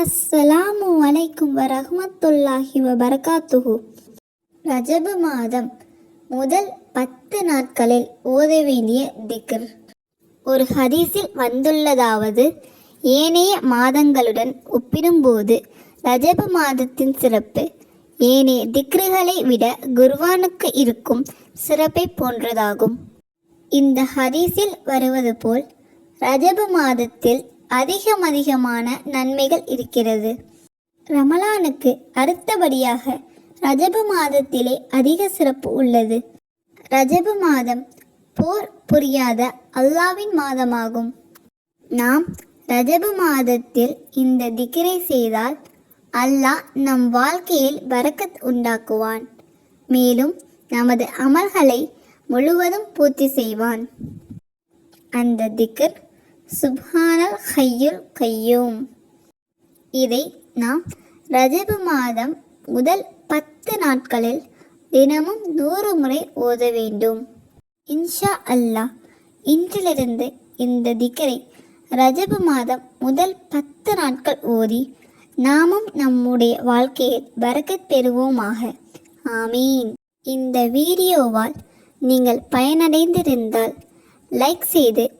அஸ்ஸலாமு அலைக்கும் வரஹமத்துல்லாஹி வபரகாத்துஹு. ரஜபு மாதம் முதல் பத்து நாட்களில் ஓத வேண்டிய திக்ர். ஒரு ஹதீஸில் வந்துள்ளதாவது ஏனைய மாதங்களுடன் ஒப்பிடும்போது ரஜபு மாதத்தின் சிறப்பு ஏனைய திக்ருகளை விட குர்வானுக்கு இருக்கும் சிறப்பை போன்றதாகும். இந்த ஹதீஸில் வருவது போல் ரஜபு மாதத்தில் அதிகம் அதிகமான நன்மைகள் இருக்கிறது. ரமலானுக்கு அடுத்தபடியாக ரஜபு மாதத்திலே அதிக சிறப்பு உள்ளது. ரஜபு மாதம் போர் புரியாத அல்லாவின் மாதமாகும். நாம் ரஜபு மாதத்தில் இந்த திக்ரை செய்தால் அல்லாஹ் நம் வாழ்க்கையில் பரக்கத் உண்டாக்குவான். மேலும் நமது அமல்களை முழுவதும் பூர்த்தி செய்வான். அந்த திக்கர் சுபானல் ஹையுல் கையூம். இதை நாம் ரஜபு மாதம் முதல் பத்து நாட்களில் தினமும் நூறு முறை ஓத வேண்டும். இன்ஷா அல்லாஹ் இன்றிலிருந்து இந்த திக்கரை ரஜபு மாதம் முதல் பத்து நாட்கள் ஓதி நாமும் நம்முடைய வாழ்க்கையில் பரக்கத் பெறுவோமாக. ஆமீன். இந்த வீடியோவால் நீங்கள் பயனடைந்திருந்தால் லைக் செய்து